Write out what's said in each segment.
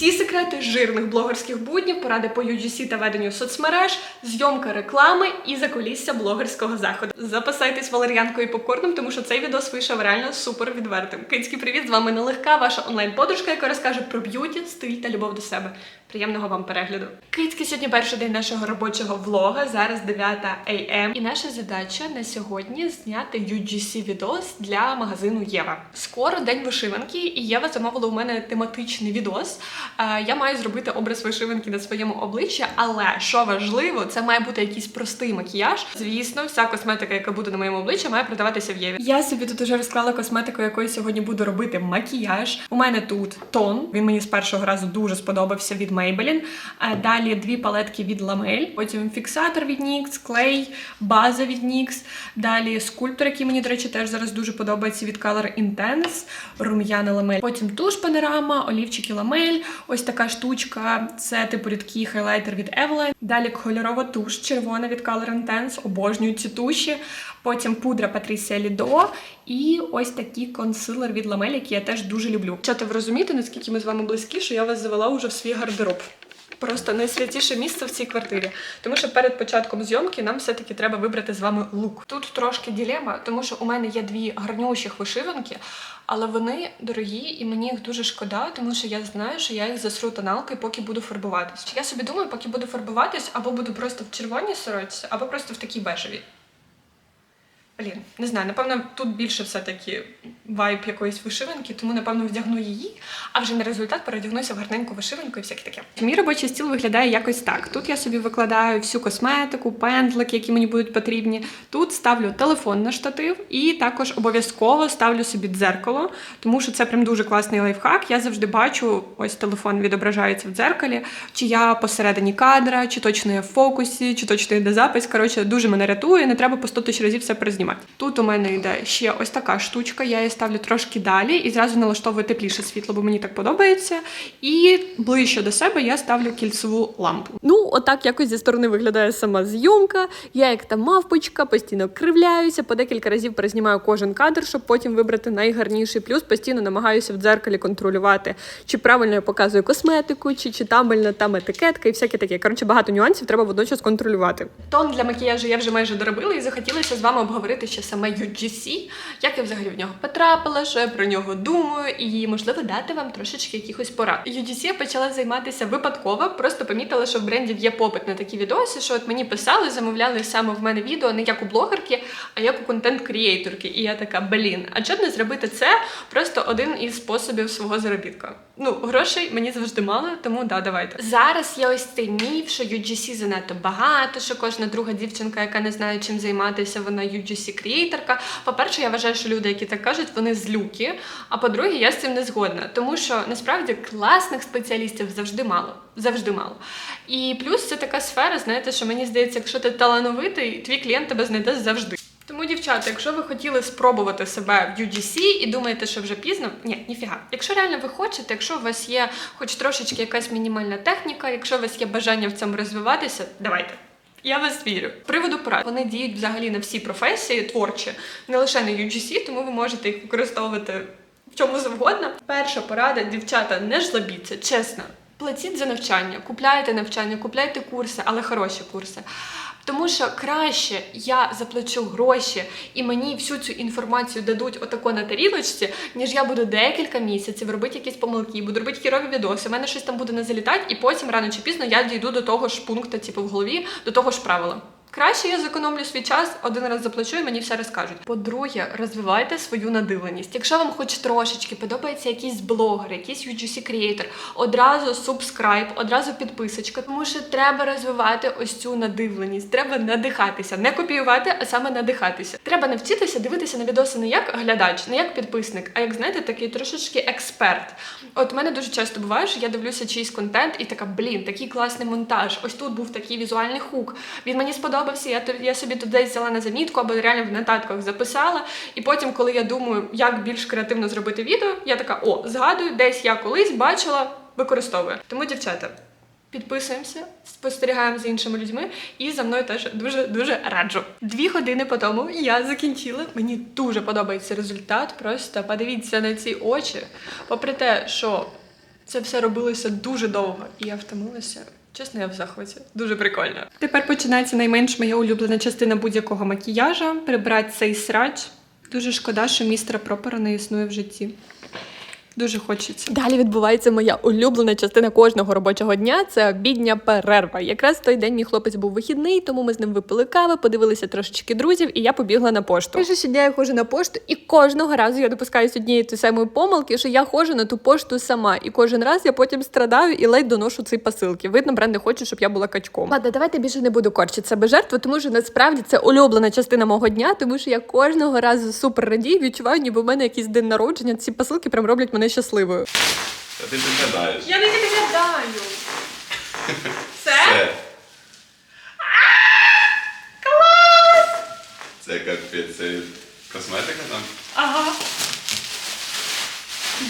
Всі секрети жирних блогерських буднів, поради по UGC та веденню соцмереж, зйомка реклами і закулісся блогерського заходу. Запасайтесь валер'янкою і попкорном, тому що цей відос вийшов реально супер відвертим. Кицький привіт! З вами нелегка, ваша онлайн-подружка, яка розкаже про б'юті, стиль та любов до себе. Приємного вам перегляду. Кицький сьогодні перший день нашого робочого влога. Зараз 9 am. І наша задача на сьогодні зняти UGC відос для магазину Єва. Скоро день вишиванки, і Єва замовила у мене тематичний відос. Е, Я маю зробити образ вишиванки на своєму обличчі, але що важливо, це має бути якийсь простий макіяж. Звісно, вся косметика, яка буде на моєму обличчі, має продаватися в Єві. Я собі тут уже розклала косметику, якою сьогодні буду робити макіяж. У мене тут тон. Він мені з першого разу дуже сподобався від Maybelline. Е, Далі дві палетки від Lamel, потім фіксатор від NYX, клей, база від NYX. Далі скульптор, який мені, до речі, теж зараз дуже подобається від Color Intense, рум'яна ламель. Потім туш панорама, олівчики ламель. Ось така штучка. Це типу рідкий хайлайтер від Eveline. Далі кольорова туш червона від Color Intense. Обожнюю ці туші. Потім пудра Patricia Lido і ось такий консилер від Ламель, який я теж дуже люблю. Чати ви розумієте, наскільки ми з вами близькі, що я вас завела уже в свій гардероб. Просто найсвятіше місце в цій квартирі. Тому що перед початком зйомки нам все-таки треба вибрати з вами лук. Тут трошки ділема, тому що у мене є дві гарнющих вишиванки, але вони дорогі і мені їх дуже шкода, тому що я знаю, що я їх засру тоналкою, поки буду фарбуватись. Я собі думаю, поки буду фарбуватись, або буду просто в червоній сорочці, або просто в такій бежевій. Блін, не знаю, напевно, тут більше все-таки вайб якоїсь вишиванки, тому напевно вдягну її, а вже на результат переодягнуся в гарненьку вишиванку і всяке таке. Мій робочий стіл виглядає якось так. Тут я собі викладаю всю косметику, пендлики, які мені будуть потрібні. Тут ставлю телефон на штатив і також обов'язково ставлю собі дзеркало, тому що це прям дуже класний лайфхак. Я завжди бачу, ось телефон відображається в дзеркалі, чи я посередині кадра, чи точно я в фокусі, чи точно йде запис. Коротше, дуже мене рятує, не треба по 100 тисяч разів все перезнімати. Тут у мене йде ще ось така штучка, я її ставлю трошки далі і зразу налаштовую тепліше світло, бо мені так подобається. І ближче до себе я ставлю кільцеву лампу. Ну, отак якось зі сторони виглядає сама зйомка. Я як та мавпочка, постійно кривляюся, по декілька разів перезнімаю кожен кадр, щоб потім вибрати найгарніший. Плюс постійно намагаюся в дзеркалі контролювати, чи правильно я показую косметику, чи читабельна там етикетка і всяке таке. Коротше, багато нюансів треба водночас контролювати. Тон для макіяжу я вже майже доробила і захотілося з вами обговорити ще саме UGC, як я взагалі в нього потрапила, що я про нього думаю, і можливо дати вам трошечки якихось порад. UGC я почала займатися випадково, просто помітила, що в брендів є попит на такі відоси, що от мені писали, замовляли саме в мене відео не як у блогерки, а як у контент-крієйторки. І я така, блін, а чому не зробити це просто один із способів свого заробітка? Ну, грошей мені завжди мало, тому да, давайте. Зараз є ось цей міф, що UGC занадто багато, що кожна друга дівчинка, яка не знає, чим займатися, вона UGC крієйторка. По-перше, я вважаю, що люди, які так кажуть, вони злюки. А по-друге, я з цим не згодна, тому що насправді класних спеціалістів завжди мало. Завжди мало. І плюс це така сфера, знаєте, що мені здається, якщо ти талановитий, твій клієнт тебе знайде завжди. Тому, дівчата, якщо ви хотіли спробувати себе в UGC і думаєте, що вже пізно, ні, ніфіга. Якщо реально ви хочете, якщо у вас є хоч трошечки якась мінімальна техніка, якщо у вас є бажання в цьому розвиватися, давайте. Я вас вірю. Приводу порад. Вони діють взагалі на всі професії творчі, не лише на UGC, тому ви можете їх використовувати в чому завгодно. Перша порада, дівчата, не жлобіться, чесно. Платіть за навчання, купляйте навчання, купляйте курси, але хороші курси. Тому що краще я заплачу гроші і мені всю цю інформацію дадуть отако на тарілочці, ніж я буду декілька місяців робити якісь помилки, буду робити хірові відоси. У мене щось там буде не залітати, і потім рано чи пізно я дійду до того ж пункту, типу в голові, до того ж правила. Краще я зекономлю свій час, один раз заплачу і мені все розкажуть. По-друге, розвивайте свою надивленість. Якщо вам хоч трошечки подобається якийсь блогер, якийсь UGC креатор, одразу субскрайб, одразу підписочка, тому що треба розвивати ось цю надивленість. Треба надихатися, не копіювати, а саме надихатися. Треба навчитися дивитися на відоси не як глядач, не як підписник, а як знаєте, такий трошечки експерт. От у мене дуже часто буває, що я дивлюся чийсь контент і така, блін, такий класний монтаж. Ось тут був такий візуальний хук. Він мені сподобався. Я я собі туди взяла на замітку або реально в нотатках записала. І потім, коли я думаю, як більш креативно зробити відео, я така: о, згадую, десь я колись бачила, використовую. Тому, дівчата. Підписуємося, спостерігаємо за іншими людьми, і за мною теж дуже дуже раджу. Дві години по тому я закінчила. Мені дуже подобається результат. Просто подивіться на ці очі. Попри те, що Це все робилося дуже довго, і я втомилася. Чесно, я в захваті. Дуже прикольно. Тепер починається найменш моя улюблена частина будь-якого макіяжа прибрати цей срач. Дуже шкода, що містера Пропера не існує в житті. Дуже хочеться. Далі відбувається моя улюблена частина кожного робочого дня це обідня перерва. Якраз в той день мій хлопець був вихідний, тому ми з ним випили кави, подивилися трошечки друзів, і я побігла на пошту. Майже щодня я ходжу на пошту, і кожного разу я допускаюсь однієї тої самої помилки, що я ходжу на ту пошту сама. І кожен раз я потім страдаю і ледь доношу ці посилки. Видно, бренд не хоче, щоб я була качком. Ладно, давайте більше не буду корчити себе жертву, тому що насправді це улюблена частина мого дня, тому що я кожного разу супер радію, відчуваю, ніби в мене якийсь день народження. Ці посилки прям роблять мене щасливою. Та ти підгадаєш. Я не відглядаю. Це? Це. Це капець, це косметика там? Ага.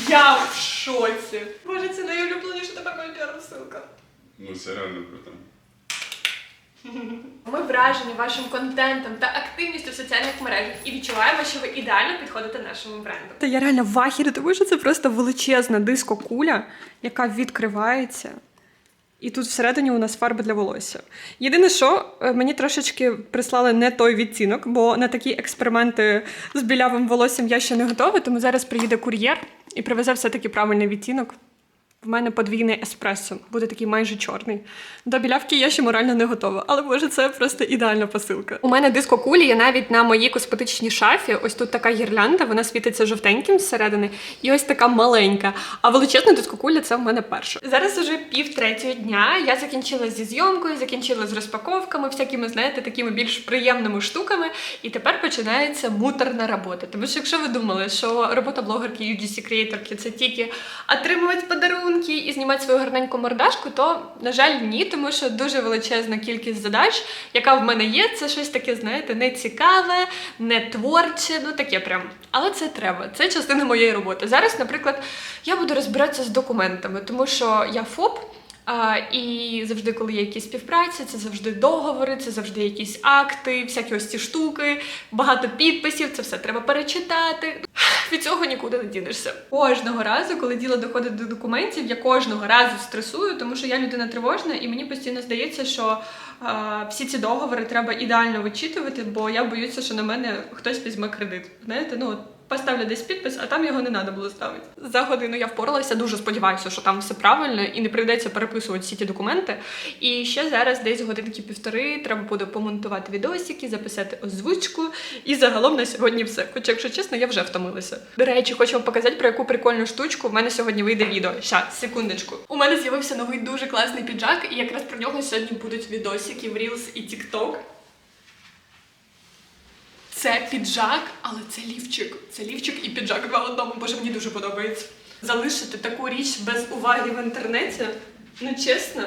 Я в шоці. Боже, це найулюбленіша тепер моя піар-посилка. Ну це реально круто. Ми вражені вашим контентом та активністю в соціальних мережах і відчуваємо, що ви ідеально підходите нашому бренду. Та я реально в тому що це просто величезна диско-куля, яка відкривається. І тут всередині у нас фарби для волосся. Єдине, що е, мені трошечки прислали не той відтінок, бо на такі експерименти з білявим волоссям я ще не готова, тому зараз приїде кур'єр і привезе все-таки правильний відтінок. В мене подвійний еспресо, буде такий майже чорний. До білявки я ще морально не готова, але може це просто ідеальна посилка. У мене диско кулі є навіть на моїй косметичній шафі. Ось тут така гірлянда, вона світиться жовтеньким зсередини, і ось така маленька. А величезна диско куля це в мене перша. Зараз уже пів третього дня. Я закінчила зі зйомкою, закінчила з розпаковками, всякими, знаєте, такими більш приємними штуками. І тепер починається муторна робота. Тому що якщо ви думали, що робота блогерки UGC креаторки це тільки отримувати подарунки і знімати свою гарненьку мордашку, то на жаль, ні, тому що дуже величезна кількість задач, яка в мене є, це щось таке, знаєте, не цікаве, не творче, ну таке прям. Але це треба. Це частина моєї роботи. Зараз, наприклад, я буду розбиратися з документами, тому що я ФОП. А, і завжди, коли є якісь співпраці, це завжди договори, це завжди якісь акти, всякі ось ці штуки, багато підписів, це все треба перечитати. Від цього нікуди не дінешся. Кожного разу, коли діло доходить до документів, я кожного разу стресую, тому що я людина тривожна, і мені постійно здається, що е, всі ці договори треба ідеально вичитувати, бо я боюся, що на мене хтось візьме кредит. Знаєте, ну поставлю десь підпис, а там його не треба було ставити. За годину я впоралася, дуже сподіваюся, що там все правильно і не прийдеться переписувати всі ті документи. І ще зараз десь годинки півтори треба буде помонтувати відосики, записати озвучку. І загалом на сьогодні все. Хоча, якщо чесно, я вже втомилася. До речі, хочу вам показати про яку прикольну штучку. В мене сьогодні вийде відео. Ща, секундочку. У мене з'явився новий дуже класний піджак, і якраз про нього сьогодні будуть відосики в Reels і TikTok. Це піджак, але це лівчик. Це лівчик і піджак два в одному. Боже, мені дуже подобається. Залишити таку річ без уваги в інтернеті, ну чесно,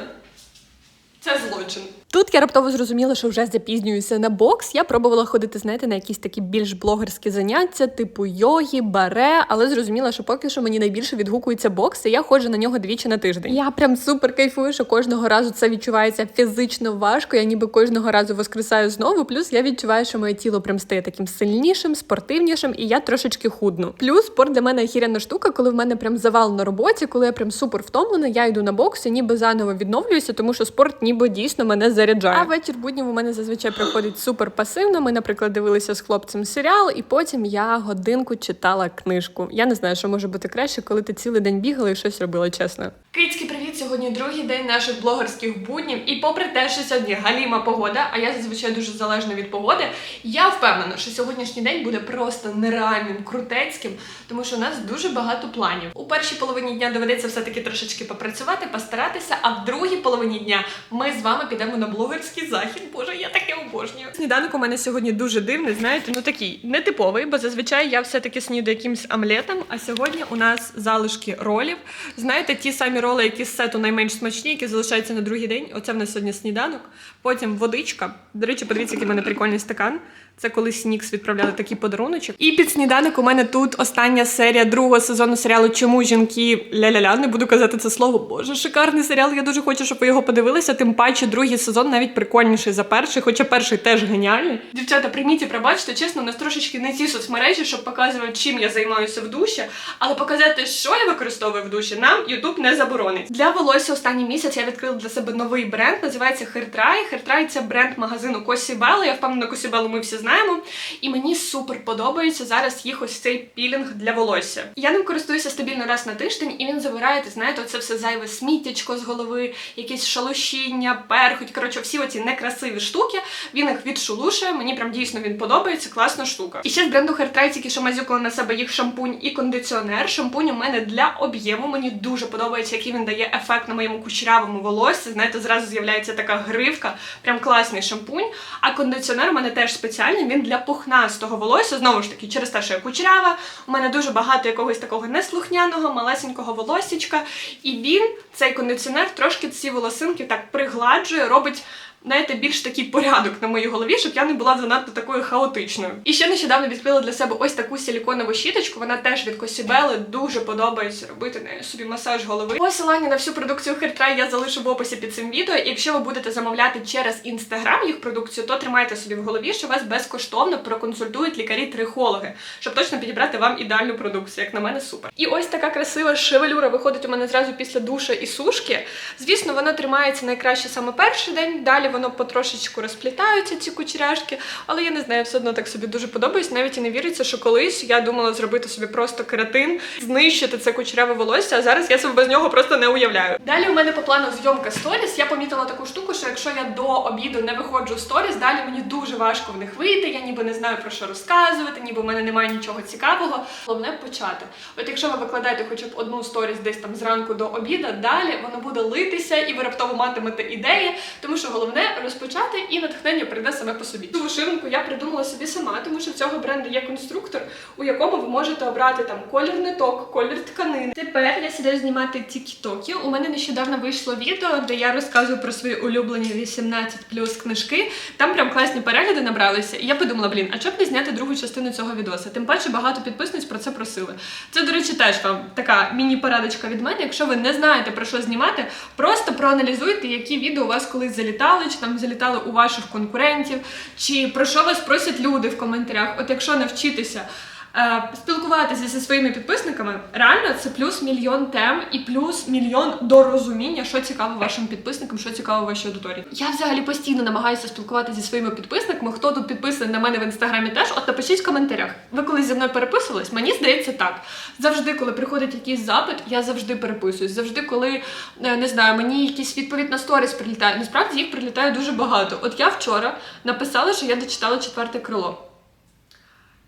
це злочин. Тут я раптово зрозуміла, що вже запізнююся на бокс. Я пробувала ходити, знаєте, на якісь такі більш блогерські заняття, типу йоги, баре, але зрозуміла, що поки що мені найбільше відгукується бокс, і я ходжу на нього двічі на тиждень. Я прям супер кайфую, що кожного разу це відчувається фізично важко. Я ніби кожного разу воскресаю знову. Плюс я відчуваю, що моє тіло прям стає таким сильнішим, спортивнішим, і я трошечки худну. Плюс спорт для мене охіряна штука, коли в мене прям завал на роботі, коли я прям супер втомлена, я йду на бокс і ніби заново відновлююся, тому що спорт ніби дійсно мене заряджає. А вечір буднів у мене зазвичай проходить супер пасивно. Ми, наприклад, дивилися з хлопцем серіал, і потім я годинку читала книжку. Я не знаю, що може бути краще, коли ти цілий день бігала і щось робила, чесно. Кицький привіт! Сьогодні другий день наших блогерських буднів. І попри те, що сьогодні галіма погода, а я зазвичай дуже залежна від погоди, я впевнена, що сьогоднішній день буде просто нереальним, крутецьким, тому що у нас дуже багато планів. У першій половині дня доведеться все-таки трошечки попрацювати, постаратися, а в другій половині дня ми з вами підемо на блогерський захід. Боже, я таке обожнюю. Сніданок у мене сьогодні дуже дивний, знаєте, ну такий нетиповий, бо зазвичай я все-таки снідаю якимсь омлетом, а сьогодні у нас залишки ролів. Знаєте, ті самі роли, які з сету найменш смачні, які залишаються на другий день. Оце в нас сьогодні сніданок. Потім водичка. До речі, подивіться, який в мене прикольний стакан. Це коли Снікс відправляли такий подаруночок. І під сніданок у мене тут остання серія другого сезону серіалу Чому жінки ля-ля-ля. Не буду казати це слово. Боже, шикарний серіал. Я дуже хочу, щоб ви його подивилися. Тим паче, другий сезон навіть прикольніший за перший, хоча перший теж геніальний. Дівчата, прийміть і пробачте, чесно, у нас трошечки не ті соцмережі, щоб показувати, чим я займаюся в душі, але показати, що я використовую в душі, нам YouTube не заборонить. Для волосся останній місяць я відкрила для себе новий бренд, називається Hairtry. Hairtry – це бренд магазину Белла. Я впевнена, Косі Беллу ми всі знаємо. І мені супер подобається зараз їх ось цей пілінг для волосся. Я ним користуюся стабільно раз на тиждень, і він забирає, знаєте, оце все зайве сміттячко з голови, якісь шалушіння, перхоть. Коротше, всі оці некрасиві штуки. Він їх відшелушує. Мені прям дійсно він подобається. Класна штука. І ще з бренду Hairtry тільки що мазюкала на себе їх шампунь і кондиціонер. Шампунь у мене для об'єму. Мені дуже подобається, який він дає ефект на моєму кучерявому волоссі. Знаєте, зразу з'являється така гривка. Прям класний шампунь. А кондиціонер у мене теж спеціальний. Він для пухнастого волосся. Знову ж таки, через те, що я кучерява. У мене дуже багато якогось такого неслухняного, малесенького волосічка. І він, цей кондиціонер, трошки ці волосинки так пригладжує, робить. which Знаєте, більш такий порядок на моїй голові, щоб я не була занадто такою хаотичною. І ще нещодавно відкрила для себе ось таку силіконову щіточку. Вона теж від Косібели. Дуже подобається робити нею собі масаж голови. Посилання на всю продукцію Hairtry я залишу в описі під цим відео. І якщо ви будете замовляти через інстаграм їх продукцію, то тримайте собі в голові, що вас безкоштовно проконсультують лікарі-трихологи, щоб точно підібрати вам ідеальну продукцію. Як на мене, супер. І ось така красива шевелюра виходить у мене зразу після душа і сушки. Звісно, вона тримається найкраще саме перший день. Далі воно потрошечку розплітаються ці кучеряшки, але я не знаю, все одно так собі дуже подобається. Навіть і не віриться, що колись я думала зробити собі просто кератин, знищити це кучеряве волосся, а зараз я себе без нього просто не уявляю. Далі у мене по плану зйомка сторіс. Я помітила таку штуку, що якщо я до обіду не виходжу в сторіс, далі мені дуже важко в них вийти. Я ніби не знаю про що розказувати, ніби в мене немає нічого цікавого. Головне почати. От якщо ви викладаєте хоча б одну сторіс десь там зранку до обіда, далі воно буде литися, і ви раптово матимете ідеї, тому що головне розпочати і натхнення прийде саме по собі. Цю вишиванку я придумала собі сама, тому що в цього бренду є конструктор, у якому ви можете обрати там колір ниток, колір тканини. Тепер я сідаю знімати тіктоки. У мене нещодавно вийшло відео, де я розказую про свої улюблені 18 плюс книжки. Там прям класні перегляди набралися. І я подумала, блін, а чоб не зняти другу частину цього відоса? Тим паче багато підписниць про це просили. Це, до речі, теж вам така міні-порадочка від мене. Якщо ви не знаєте про що знімати, просто проаналізуйте, які відео у вас колись залітали, чи там залітали у ваших конкурентів, чи про що вас просять люди в коментарях. От якщо навчитися. Е, Спілкуватися зі своїми підписниками реально це плюс мільйон тем і плюс мільйон дорозуміння, що цікаво вашим підписникам, що цікаво вашій аудиторії. Я взагалі постійно намагаюся спілкуватися зі своїми підписниками. Хто тут підписаний на мене в інстаграмі теж, от напишіть в коментарях. Ви колись зі мною переписувались? Мені здається так. Завжди, коли приходить якийсь запит, я завжди переписуюсь. Завжди, коли е, не знаю, мені якийсь відповідь на сторіс прилітає. Насправді їх прилітає дуже багато. От я вчора написала, що я дочитала четверте крило.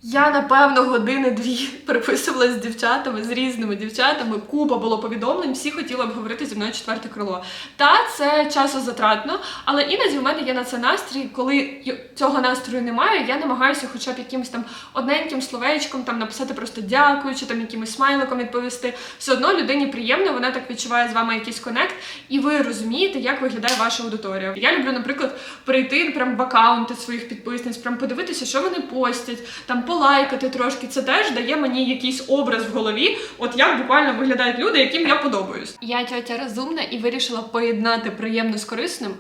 Я напевно години-дві переписувалася з дівчатами, з різними дівчатами. Купа було повідомлень, всі хотіли обговорити зі мною четверте крило. Та це часозатратно, але іноді в мене є на це настрій, коли цього настрою немає, я намагаюся хоча б якимось там одненьким словечком там написати просто дякую, чи там якимось смайликом відповісти. Все одно людині приємно, вона так відчуває з вами якийсь конект, і ви розумієте, як виглядає ваша аудиторія. Я люблю, наприклад, перейти прям в аккаунти своїх підписниць, прям подивитися, що вони постять, там полайкати трошки. Це теж дає мені якийсь образ в голові. От як буквально виглядають люди, яким я подобаюсь. Я тьотя розумна і вирішила поєднати приємне з корисним.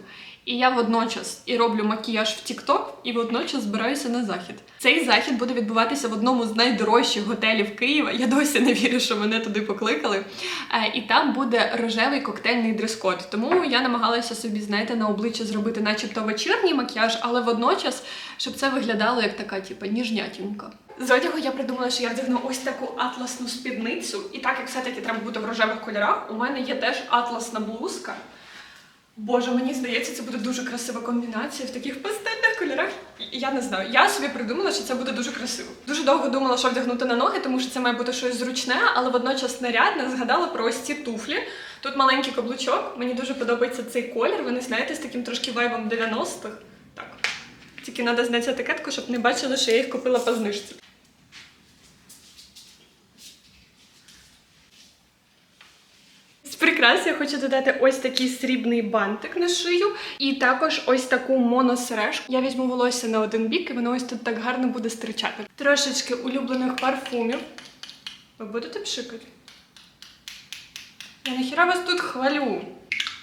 І я водночас і роблю макіяж в TikTok, і водночас збираюся на захід. Цей захід буде відбуватися в одному з найдорожчих готелів Києва. Я досі не вірю, що мене туди покликали. Е, І там буде рожевий коктейльний дрес-код. Тому я намагалася собі, знаєте, на обличчя зробити, начебто вечірній макіяж, але водночас, щоб це виглядало як така, типу, ніжнятінка. З одягу я придумала, що я вдягну ось таку атласну спідницю, і так як все-таки треба бути в рожевих кольорах, у мене є теж атласна блузка. Боже, мені здається, це буде дуже красива комбінація в таких пастельних кольорах. Я не знаю. Я собі придумала, що це буде дуже красиво. Дуже довго думала, що вдягнути на ноги, тому що це має бути щось зручне, але водночас нарядне. Згадала про ось ці туфлі. Тут маленький каблучок. Мені дуже подобається цей колір. Вони знаєте, з таким трошки вайбом 90-х. Так. Тільки треба зняти етикетку, щоб не бачили, що я їх купила по знижці. З прикрас я хочу додати ось такий срібний бантик на шию, і також ось таку моносережку. Я візьму волосся на один бік, і воно ось тут так гарно буде стирчати. Трошечки улюблених парфумів. Ви будете пшикати? Я нахіра вас тут хвалю.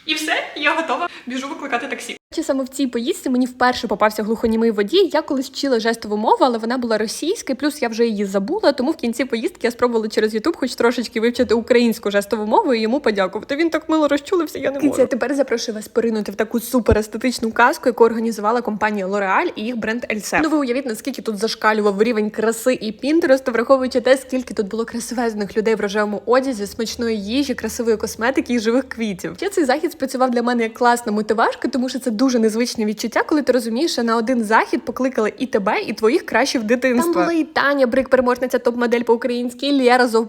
І все, я готова. Біжу викликати таксі. Чи саме в цій поїздці мені вперше попався глухонімий водій. Я колись вчила жестову мову, але вона була російська, плюс я вже її забула. Тому в кінці поїздки я спробувала через Ютуб хоч трошечки вивчити українську жестову мову і йому подякувати. Він так мило розчулився, я не можу. Я тепер запрошую вас поринути в таку супер естетичну казку, яку організувала компанія L'Oreal і їх бренд Ельсе. Ну ви уявіть, наскільки тут зашкалював рівень краси і Пінтересту, враховуючи те, скільки тут було красивезних людей в рожевому одязі, смачної їжі, красивої косметики і живих квітів. Ще цей захід спрацював для мене як класна мотивашка, тому що це дуже незвичне відчуття, коли ти розумієш, що на один захід покликали і тебе, і твоїх кращих дитинства. Там була і Таня Брик, переможниця топ-модель по-українськи, і Лєра з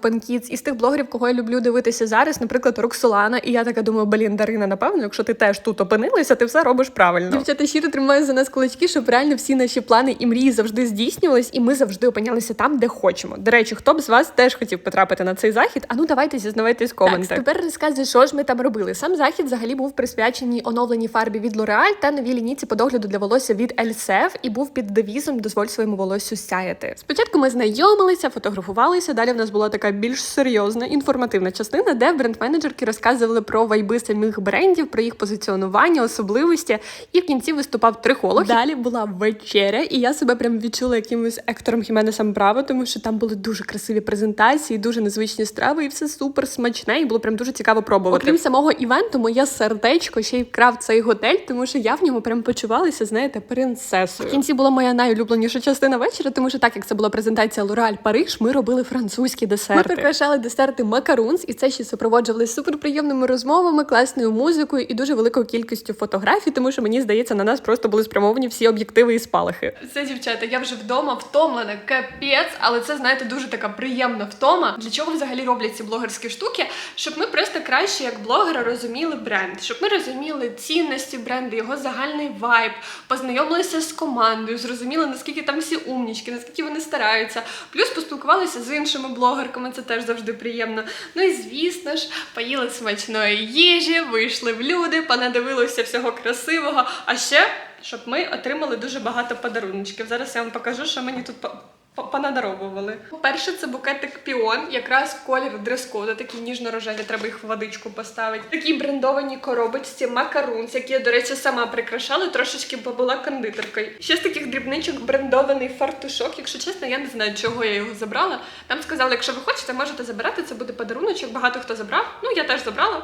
Із тих блогерів, кого я люблю дивитися зараз, наприклад, Роксолана. І я така думаю, блін, Дарина, напевно, якщо ти теж тут опинилася, ти все робиш правильно. Дівчата щиро тримаю за нас кулачки, щоб реально всі наші плани і мрії завжди здійснювались, і ми завжди опинялися там, де хочемо. До речі, хто б з вас теж хотів потрапити на цей захід? А ну давайте зізнавайтесь в коментах. Так, тепер розказуй, що ж ми там робили. Сам захід взагалі був присвячений оновленій фарбі від L'Oreal та новій лінійці по догляду для волосся від Elsef і був під девізом Дозволь своєму волоссю сяяти. Спочатку ми знайомилися, фотографувалися. Далі в нас була така більш серйозна інформативна частина, де бренд-менеджерки розказували про вайби самих брендів, про їх позиціонування, особливості. І в кінці виступав трихолог. Далі була вечеря, і я себе прям відчула якимось Ектором Хіменесом Браво, тому що там були дуже красиві презентації, дуже незвичні страви, і все супер смачне, і було прям дуже цікаво пробувати. Окрім самого івенту, моє сердечко ще й вкрав цей готель, тому що я в ньому прям почувалася, знаєте, принцесою. В кінці була моя найулюбленіша частина вечора, тому що так як це була презентація L'Oreal Париж, ми робили французькі десерти. Ми прикрашали десерти макарунс, і це ще супроводжували суперприємними розмовами, класною музикою і дуже великою кількістю фотографій, тому що мені здається, на нас просто були спрямовані всі об'єктиви і спалахи. Це дівчата, я вже вдома втомлена, капець, але це знаєте дуже така приємна втома. Для чого взагалі роблять ці блогерські штуки? Щоб ми просто краще як блогери розуміли бренд, щоб ми розуміли цінності бренду, його загальний вайб, познайомилися з командою, зрозуміли наскільки там всі умнічки, наскільки вони стараються. Плюс поспілкувалися з іншими блогерками, це теж завжди приємно. Ну і звісно ж, поїли смачної їжі, вийшли в люди, понадивилися всього красивого. А ще щоб ми отримали дуже багато подаруночків. Зараз я вам покажу, що мені тут понадаровували. По-перше, це букетик піон, якраз колір дрес-коду, такі ніжно-рожеві, треба їх в водичку поставити. Такі брендовані коробочці макарунс, які я, до речі, сама прикрашала, трошечки побула кондитеркою. Ще з таких дрібничок брендований фартушок. Якщо чесно, я не знаю, чого я його забрала. Там сказали, якщо ви хочете, можете забирати, це буде подаруночок. Багато хто забрав. Ну, я теж забрала.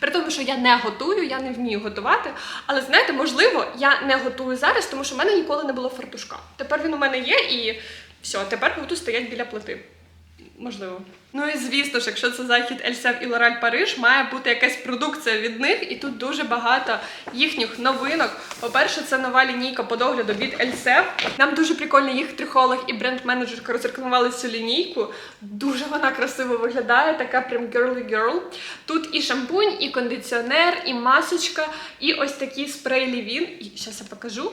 При тому, що я не готую, я не вмію готувати. Але знаєте, можливо, я не готую зараз, тому що в мене ніколи не було фартушка. Тепер він у мене є і все, тепер буду стояти біля плити. Можливо. Ну і звісно ж, якщо це захід Ельсев і Лораль Париж, має бути якась продукція від них, і тут дуже багато їхніх новинок. По-перше, це нова лінійка по догляду від Ельсев. Нам дуже прикольно їх трихолог і бренд-менеджерка розрекламували цю лінійку. Дуже вона красиво виглядає, така прям girly girl. Тут і шампунь, і кондиціонер, і масочка, і ось такий спрей Лівін. І зараз я покажу.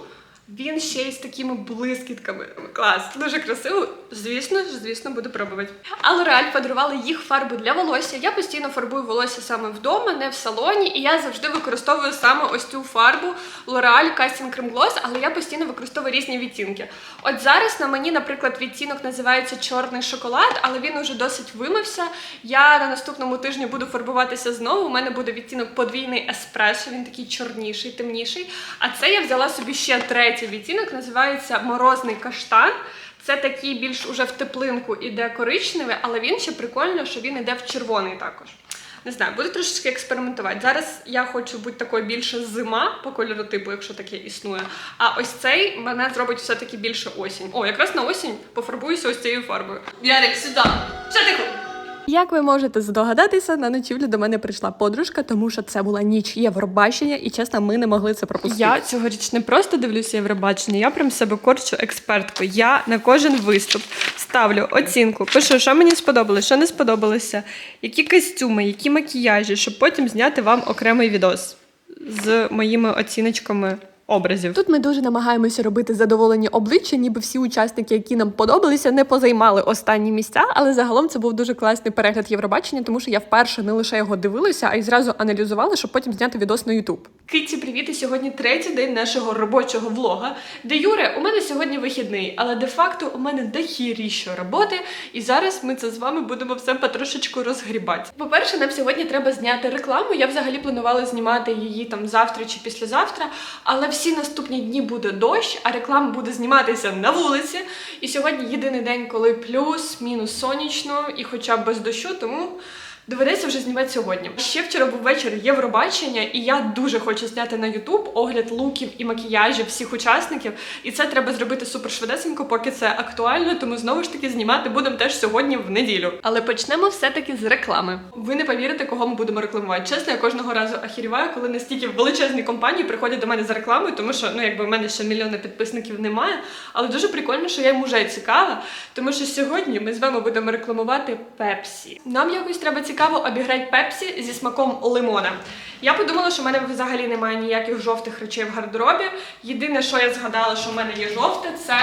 Він ще й з такими блискітками. Клас, дуже красиво. Звісно ж, звісно, буду пробувати. А L'Oreal подарували їх фарбу для волосся. Я постійно фарбую волосся саме вдома, не в салоні, і я завжди використовую саме ось цю фарбу L'Oreal Casting Cream Gloss, але я постійно використовую різні відтінки. От зараз на мені, наприклад, відтінок називається чорний шоколад, але він уже досить вимився. Я на наступному тижні буду фарбуватися знову. У мене буде відтінок подвійний еспресо, він такий чорніший, темніший. А це я взяла собі ще третій відтінок, називається морозний каштан. Це такий більш уже в теплинку іде коричневий, але він ще прикольно, що він іде в червоний також. Не знаю, буду трошечки експериментувати. Зараз я хочу бути такою більше зима по кольору типу, якщо таке існує. А ось цей мене зробить все-таки більше осінь. О, якраз на осінь пофарбуюся ось цією фарбою. Ярик, сюди! Що ти? Як ви можете здогадатися, на ночівлю до мене прийшла подружка, тому що це була ніч Євробачення, і чесно, ми не могли це пропустити. Я цьогоріч не просто дивлюся Євробачення, я прям себе корчу експертку. Я на кожен виступ ставлю оцінку, пишу, що мені сподобалось, що не сподобалося, які костюми, які макіяжі, щоб потім зняти вам окремий відос з моїми оціночками образів. Тут ми дуже намагаємося робити задоволені обличчя, ніби всі учасники, які нам подобалися, не позаймали останні місця. Але загалом це був дуже класний перегляд Євробачення, тому що я вперше не лише його дивилася, а й зразу аналізувала, щоб потім зняти відос на Ютуб. Киті, привіт! І сьогодні третій день нашого робочого влога. Де Юре, у мене сьогодні вихідний, але де-факто у мене дохіріщо роботи, і зараз ми це з вами будемо все потрошечку розгрібати. По-перше, нам сьогодні треба зняти рекламу. Я взагалі планувала знімати її там завтра чи післязавтра, але всі наступні дні буде дощ, а реклама буде зніматися на вулиці. І сьогодні єдиний день, коли плюс-мінус сонячно і хоча б без дощу, тому. Доведеться вже знімати сьогодні. Ще вчора був вечір Євробачення, і я дуже хочу зняти на Ютуб огляд луків і макіяжів всіх учасників. І це треба зробити супер швидесенько, поки це актуально. Тому знову ж таки знімати будемо теж сьогодні в неділю. Але почнемо все-таки з реклами. Ви не повірите, кого ми будемо рекламувати. Чесно, я кожного разу ахіріваю, коли настільки величезні компанії приходять до мене за рекламою, тому що ну якби в мене ще мільйони підписників немає. Але дуже прикольно, що я їм уже цікава, тому що сьогодні ми з вами будемо рекламувати Пепсі. Нам якось треба цікаво обіграти Пепсі зі смаком лимона. Я подумала, що в мене взагалі немає ніяких жовтих речей в гардеробі. Єдине, що я згадала, що в мене є жовте, це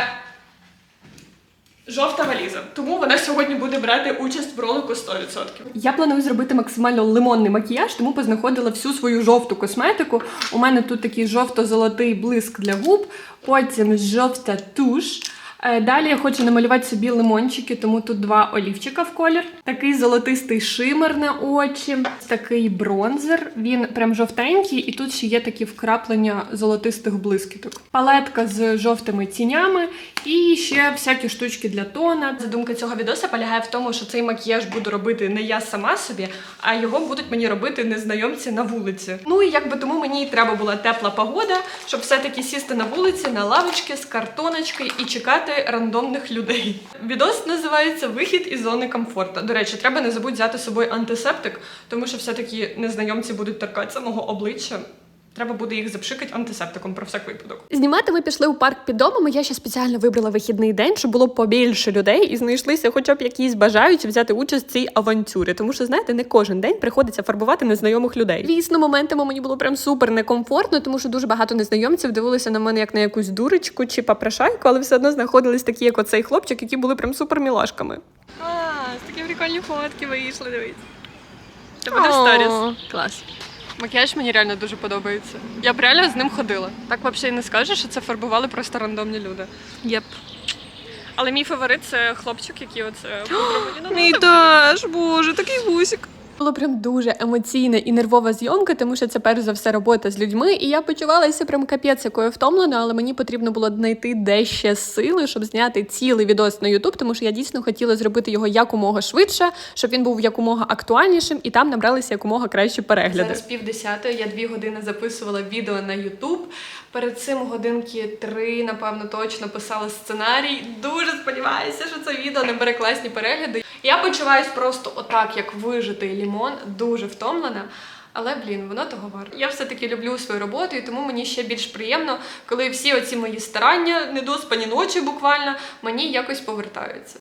жовта валіза. Тому вона сьогодні буде брати участь в ролику 100%. Я планую зробити максимально лимонний макіяж, тому познаходила всю свою жовту косметику. У мене тут такий жовто-золотий блиск для губ, потім жовта туш. Е, Далі я хочу намалювати собі лимончики, тому тут два олівчика в колір. Такий золотистий шимер на очі, такий бронзер. Він прям жовтенький, і тут ще є такі вкраплення золотистих блискіток. Палетка з жовтими тінями і ще всякі штучки для тона. Задумка цього відоса полягає в тому, що цей макіяж буду робити не я сама собі, а його будуть мені робити незнайомці на вулиці. Ну і якби тому мені треба була тепла погода, щоб все-таки сісти на вулиці на лавочки з картоночки і чекати рандомних людей. Відос називається Вихід із зони комфорту. До речі, треба не забудь взяти з собою антисептик, тому що все-таки незнайомці будуть торкатися мого обличчя. Треба буде їх запшикати антисептиком про всяк випадок. Знімати ми пішли у парк під домом. і Я ще спеціально вибрала вихідний день, щоб було побільше людей і знайшлися, хоча б якісь бажаючі взяти участь в цій авантюрі. Тому що, знаєте, не кожен день приходиться фарбувати незнайомих людей. Звісно, моментами мені було прям супер некомфортно, тому що дуже багато незнайомців дивилися на мене як на якусь дурочку чи папрашайку, але все одно знаходились такі, як оцей хлопчик, які були прям супер мілашками. А, такі прикольні фотки вийшли, дивіться. Це буде сторіс. Клас. Макіяж мені реально дуже подобається. Я б реально з ним ходила. Так взагалі не скажеш, що це фарбували просто рандомні люди. Єп. Але мій фаворит це хлопчик, який оце. Ну, Мій ну, теж, боже, такий гусик. Було прям дуже емоційна і нервова зйомка, тому що це перш за все робота з людьми. І я почувалася прям капець якою втомлена, але мені потрібно було знайти де ще сили, щоб зняти цілий відос на Ютуб, тому що я дійсно хотіла зробити його якомога швидше, щоб він був якомога актуальнішим і там набралися якомога кращі перегляди. Зараз пів десятої, я дві години записувала відео на Ютуб. Перед цим годинки три, напевно, точно писала сценарій. Дуже сподіваюся, що це відео набере класні перегляди. Я почуваюсь просто отак, як вижитий лімон, дуже втомлена. Але блін, воно того варто. Я все-таки люблю свою роботу, і тому мені ще більш приємно, коли всі оці мої старання, недоспані ночі буквально, мені якось повертаються.